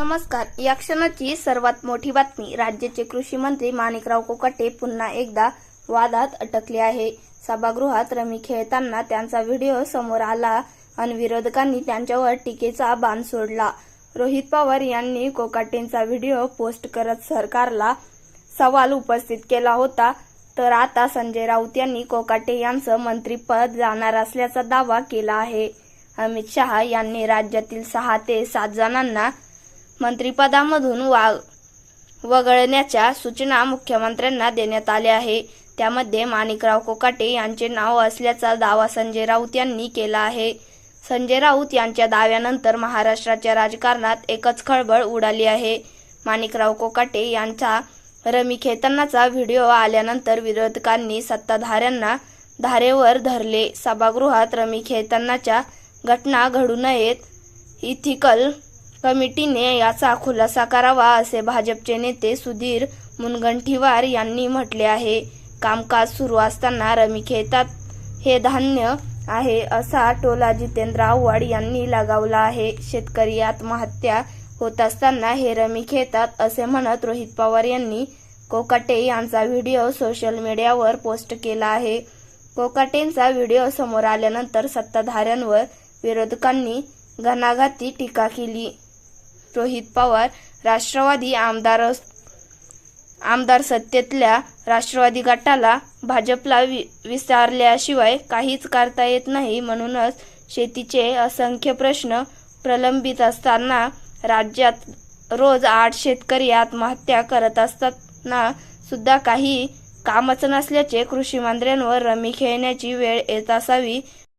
नमस्कार. या क्षणाची सर्वात मोठी बातमी. राज्याचे कृषी मंत्री माणिकराव कोकाटे पुन्हा एकदा वादात अटकले आहे. सभागृहात रमी खेळताना त्यांचा व्हिडिओ समोर आला आणि विरोधकांनी त्यांच्यावर टीकेचा बाण सोडला. रोहित पवार यांनी कोकाटेंचा व्हिडिओ पोस्ट करत सरकारला सवाल उपस्थित केला होता. तर आता संजय राऊत यांनी कोकाटे यांचं मंत्रीपद जाणार असल्याचा दावा केला आहे. अमित शहा यांनी राज्यातील सहा ते सात जणांना मंत्रिपदामधून वा वगळण्याच्या सूचना मुख्यमंत्र्यांना देण्यात आल्या आहे. त्यामध्ये माणिकराव कोकाटे यांचे नाव असल्याचा दावा संजय राऊत यांनी केला आहे. संजय राऊत यांच्या दाव्यानंतर महाराष्ट्राच्या राजकारणात एकच खळबळ उडाली आहे. माणिकराव कोकाटे यांचा रमी खेळतानाचा व्हिडिओ आल्यानंतर विरोधकांनी सत्ताधाऱ्यांना धारेवर धरले. सभागृहात रमी खेळतानाच्या घटना घडू नयेत. इथिकल कमिटीने याचा खुलासा करावा असे भाजपचे नेते सुधीर मुनगंटीवार यांनी म्हटले आहे. कामकाज सुरू असताना रमी खेळतात हे धान्य आहे असा टोला जितेंद्र आव्हाड यांनी लगावला आहे. शेतकरी आत्महत्या होत असताना हे रमी खेळतात असे म्हणत रोहित पवार यांनी कोकाटे यांचा व्हिडिओ सोशल मीडियावर पोस्ट केला आहे. कोकाटेंचा व्हिडिओ समोर आल्यानंतर सत्ताधाऱ्यांवर विरोधकांनी घणाघाती टीका केली. रोहित पवार राष्ट्रवादी आमदार आमदार सत्तेतल्या राष्ट्रवादी गटाला भाजपला वि विचारल्याशिवाय काहीच करता येत नाही म्हणूनच शेतीचे असंख्य प्रश्न प्रलंबित असताना राज्यात रोज आठ शेतकरी आत्महत्या करत असताना सुद्धा काही कामच नसल्याचे कृषी मंत्र्यांवर रमी खेळण्याची वेळ येत असावी.